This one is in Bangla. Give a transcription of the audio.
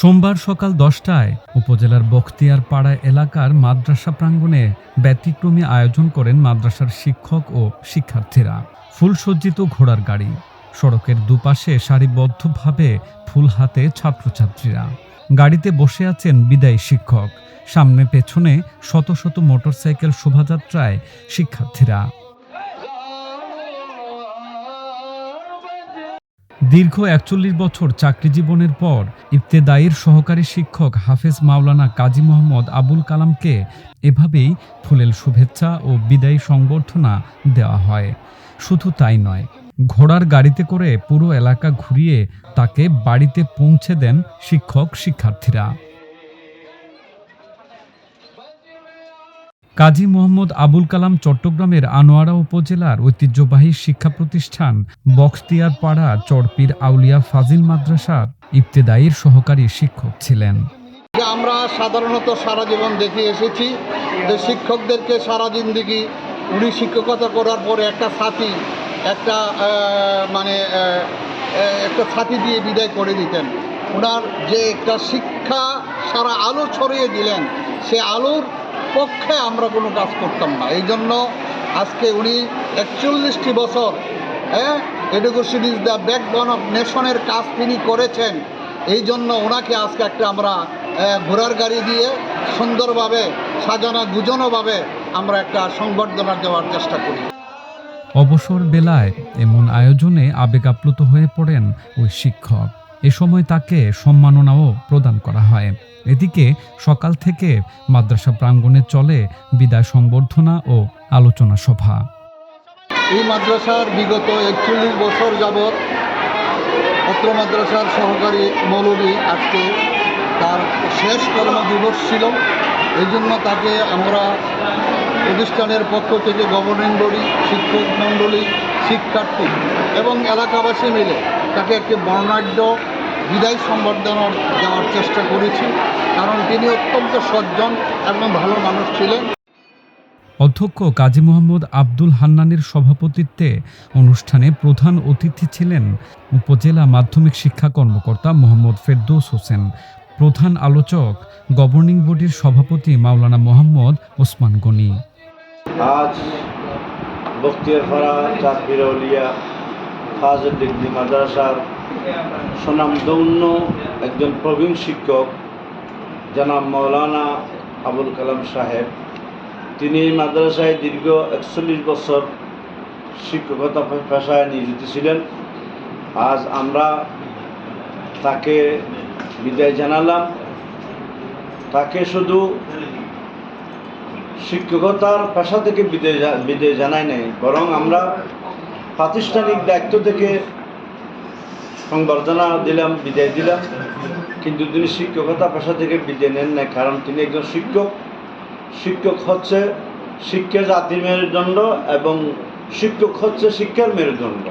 সোমবার সকাল দশটায় উপজেলার বখতিয়ার পাড়া এলাকার মাদ্রাসা প্রাঙ্গণে ব্যতিক্রমী আয়োজন করেন মাদ্রাসার শিক্ষক ও শিক্ষার্থীরা। ফুলসজ্জিত ঘোড়ার গাড়ি। সড়কের দুপাশে সারিবদ্ধভাবে ফুল হাতে ছাত্রছাত্রীরা। গাড়িতে বসে আছেন বিদায়ী শিক্ষক। সামনে পেছনে শত শত মোটরসাইকেল শোভাযাত্রায় শিক্ষার্থীরা। দীর্ঘ একচল্লিশ বছর চাকরি জীবনের পর ইবতেদায়ীর সহকারী শিক্ষক হাফেজ মাওলানা কাজী মোহাম্মদ আবুল কালামকে এভাবেই ফুলেল শুভেচ্ছা ও বিদায়ী সংবর্ধনা দেওয়া হয়। শুধু তাই নয়, ঘোড়ার গাড়িতে করে পুরো এলাকা ঘুরিয়ে তাকে বাড়িতে পৌঁছে দেন শিক্ষক শিক্ষার্থীরা কাজী মোহাম্মদ আবুল কালাম চট্টগ্রামের আনোয়ারা উপজেলার ঐতিহ্যবাহী শিক্ষা প্রতিষ্ঠান বখতিয়ার পাড়া চরপির আউলিয়া ফাজিল মাদ্রাসার ইবতেদায়ীর সহকারী শিক্ষক ছিলেন। আমরা সাধারণত সারা জীবন দেখে এসেছি যে শিক্ষকদেরকে সারা জিন্দিগি উনি শিক্ষকতা করার পরে একটা ছাতি, একটা মানে একটা ছাতি দিয়ে বিদায় করে দিতেন। ওনার যে একটা শিক্ষা সারা আলো ছড়িয়ে দিলেন, সে আলোর পক্ষে আমরা কোনো কাজ করতাম না। এই জন্য আজকে উনি একচল্লিশটি বছর হ্যাঁ education is the backbone of নেশনের কাজ তিনি করেছেন। এই জন্য ওনাকে আজকে একটা আমরা ঘোড়ার গাড়ি দিয়ে সুন্দরভাবে সাজানো, গুজনোভাবে আমরা একটা সংবর্ধনা দেওয়ার চেষ্টা করি। অবসর বেলায় এমন আয়োজনে আবেগ আপ্লুত হয়ে পড়েন ওই শিক্ষক। এ সময় তাকে সম্মাননাও প্রদান করা হয়। এদিকে সকাল থেকে মাদ্রাসা প্রাঙ্গণে চলে বিদায় সংবর্ধনা ও আলোচনা সভা। এই মাদ্রাসার বিগত একচল্লিশ বছর যাবৎ পত্র মাদ্রাসার সহকারী মৌলবী আজকে তার শেষ কর্মদিবস ছিল। এই জন্য তাকে আমরা প্রতিষ্ঠানের পক্ষ থেকে গভর্নিং বডি, শিক্ষক মণ্ডলী, শিক্ষার্থী এবং এলাকাবাসী মিলে তাকে একটি বর্ণাঢ্য বিদায় সম্বর্ধনা দেওয়ার চেষ্টা করেছি কারণ তিনি অত্যন্ত সজ্জন এবং ভালো মানুষ ছিলেন। অধ্যক্ষ কাজী মোহাম্মদ আব্দুল হান্নানের সভাপতিত্বে অনুষ্ঠানে প্রধান অতিথি ছিলেন উপজেলা মাধ্যমিক শিক্ষা কর্মকর্তা মোহাম্মদ ফেরদৌস হোসেন প্রধান আলোচক গভর্নিং বডির সভাপতি মাওলানা মোহাম্মদ ওসমান গনি। আজ বখতিয়ারপাড়া চাঁদপিরৌলিয়া ফাজল ডিগ্রি, মাদ্রাসার সুনামদৌন্য একজন প্রবীণ শিক্ষক, জনাব মৌলানা আবুল কালাম সাহেব। তিনি এই মাদ্রাসায় দীর্ঘ একচল্লিশ বছর শিক্ষকতা পেশায় নিয়োজিত ছিলেন। আজ আমরা তাকে বিদায় জানালাম। তাকে শুধু শিক্ষকতার পেশা থেকে বিদায় বিদায় জানাই নাই, বরং আমরা প্রাতিষ্ঠানিক দায়িত্ব থেকে সংবর্ধনা দিলাম, বিদায় দিলাম। কিন্তু তিনি শিক্ষকতা পেশা থেকে বিদায় নেন না কারণ তিনি একজন শিক্ষক। শিক্ষক হচ্ছে শিক্ষা জাতির মেরুদণ্ড এবং শিক্ষক হচ্ছে শিক্ষার মেরুদণ্ড।